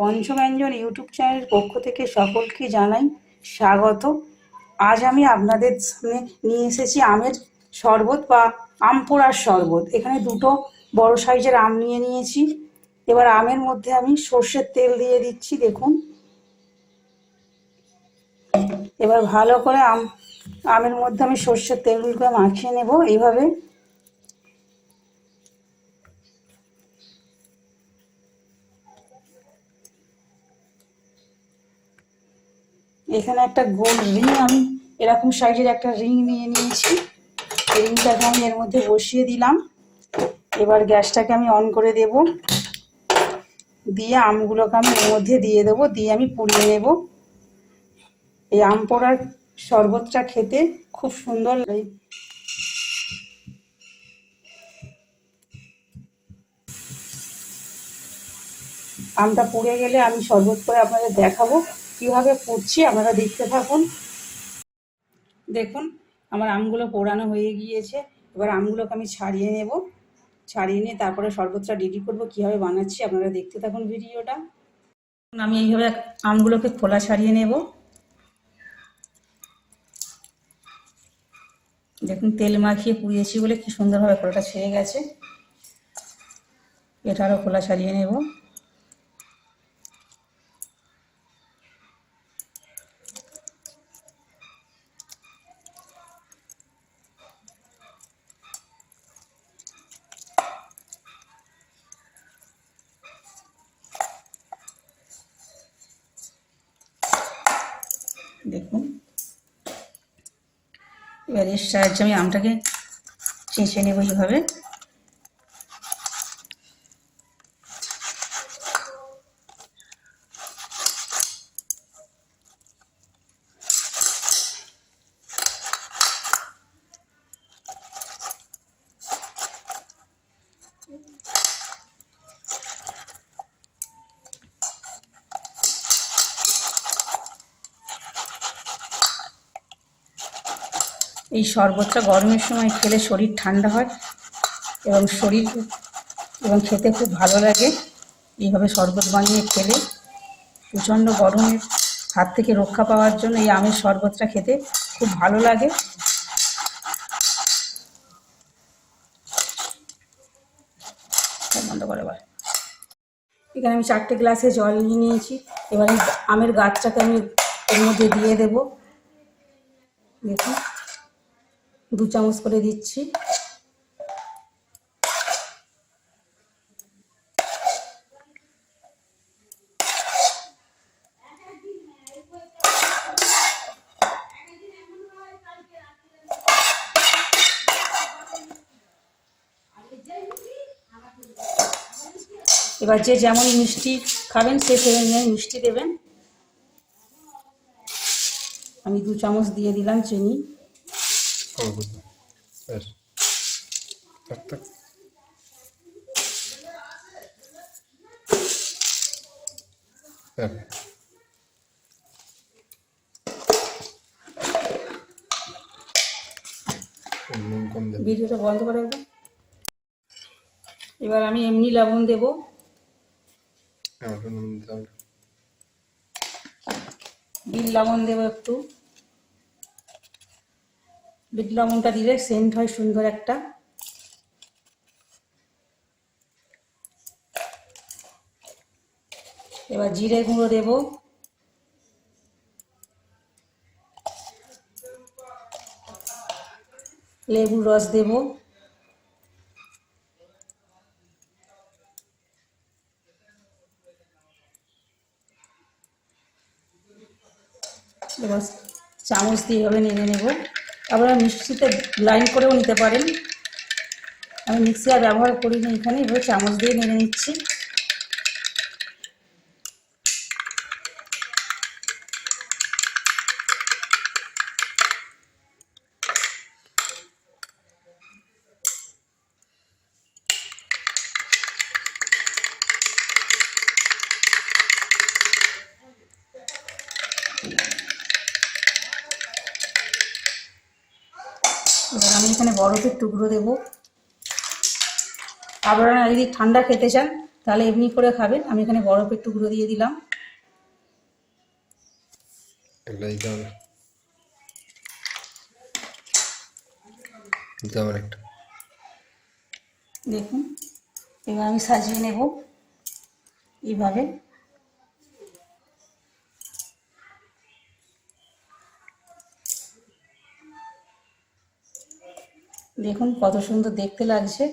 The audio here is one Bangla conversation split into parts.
পঞ্চব্যঞ্জন ইউটিউব চ্যানেলের পক্ষ থেকে সকলকে জানাই স্বাগত। আজ আমি আপনাদের সামনে নিয়ে এসেছি আমের শরবত বা আম পোড়ার শরবত। এখানে দুটো বড় সাইজের আম নিয়ে নিয়েছি। এবার আমের মধ্যে আমি সর্ষের তেল দিয়ে দিচ্ছি, দেখুন। এবার ভালো করে আম আমের মধ্যে আমি সর্ষের তেলগুলোকে মাখিয়ে নেব। এইভাবে এখানে একটা গোল রিং আমি এরকম সাইজের একটা রিং নিয়ে নিয়েছি। রিংটাকে আমি এর মধ্যে বসিয়ে দিলাম। এবার গ্যাসটাকে আমি অন করে দেব। দিয়ে আমগুলোকে আমি এর মধ্যে দিয়ে দেবো, দিয়ে আমি পুড়িয়ে নেব। এই আম পোড়ার শরবতটা খেতে খুব সুন্দর আমটা পুড়ে গেলে আমি শরবত করে আপনাদের দেখাবো। কীভাবে পুড়ছি আপনারা দেখতে থাকুন। দেখুন, আমার আমগুলো পোড়ানো হয়ে গিয়েছে। এবার আমগুলোকে আমি ছাড়িয়ে নেব। ছাড়িয়ে নিয়ে তারপরে শরবতটা রেডি করব, কীভাবে বানাচ্ছি আপনারা দেখতে থাকুন ভিডিওটা। আমি এইভাবে আমগুলোকে খোলা ছাড়িয়ে নেব। দেখুন, তেল মাখিয়ে পুড়িয়েছি বলে কি সুন্দরভাবে খোলাটা ছেড়ে গেছে। এটা আরও খোলা ছাড়িয়ে নেব। দেখুন। এবার এর সাহায্যে আমি আমটাকে চেঁচে নেব এইভাবে। এই শরবতটা গরমের সময় খেলে শরীর ঠান্ডা হয় এবং শরীর এবং খেতে খুব ভালো লাগে। এইভাবে শরবত বানিয়ে খেলে প্রচণ্ড গরমের হাত থেকে রক্ষা পাওয়ার জন্য এই আমের শরবতটা খেতে খুব ভালো লাগে। বন্ধ করে এখানে আমি চারটে গ্লাসে জল নিয়ে নিয়েছি। এবার আমের গাছটাকে আমি এর মধ্যে দিয়ে দেব। দেখুন। দু চামচ করে দিচ্ছি। এবার যে যেমন মিষ্টি খাবেন, সে অনুযায়ী মিষ্টি দেবেন। আমি দু চামচ দিয়ে দিলাম চিনি। Tak. Ver. নুন কম দেবে ভিডিওটা বন্ধ করে দেবো এবার আমি এমনি লবণ দেবো। হ্যাঁ বিট লবণ দেবো একটু। বিট লবণটা দিলে সেন্ট হয় সুন্দর একটা। এবার জিরে গুঁড়ো দেবো। লেবুর রস দেবো। এবার চামচ দিয়ে এভাবে নেড়ে নেব। আপনারা মিক্সিতে গ্রাইন্ড করেও নিতে পারেন। আমি মিক্সি আর ব্যবহার করিনি এখানে, এভাবে চামচ দিয়ে নেড়ে নিচ্ছি। এবার আমি এখানে বরফের টুকরো দেব। আপনারা যদি ঠান্ডা খেতে চান তাহলে এমনি করে খাবেন। আমি এখানে বরফের টুকরো দিয়ে দিলাম। দেখুন এবার আমি সাজিয়ে নেব। এইভাবে। দেখুন কত সুন্দর দেখতে লাগছে।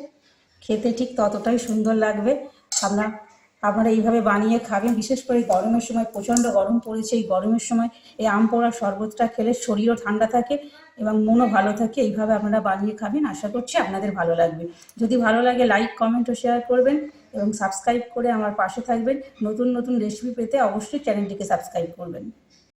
খেতে ঠিক ততটাই সুন্দর লাগবে। আপনার আপনারা এইভাবে বানিয়ে খাবেন, বিশেষ করে গরমের সময়, প্রচণ্ড গরম পড়েছে, এই গরমের সময় এই আম পোড়ার শরবতটা খেলে শরীরও ঠান্ডা থাকে এবং মনও ভালো থাকে। এইভাবে আপনারা বানিয়ে খাবেন, আশা করছি আপনাদের ভালো লাগবে। যদি ভালো লাগে লাইক কমেন্ট ও শেয়ার করবেন এবং সাবস্ক্রাইব করে আমার পাশে থাকবেন। নতুন নতুন রেসিপি পেতে অবশ্যই চ্যানেলটিকে সাবস্ক্রাইব করবেন।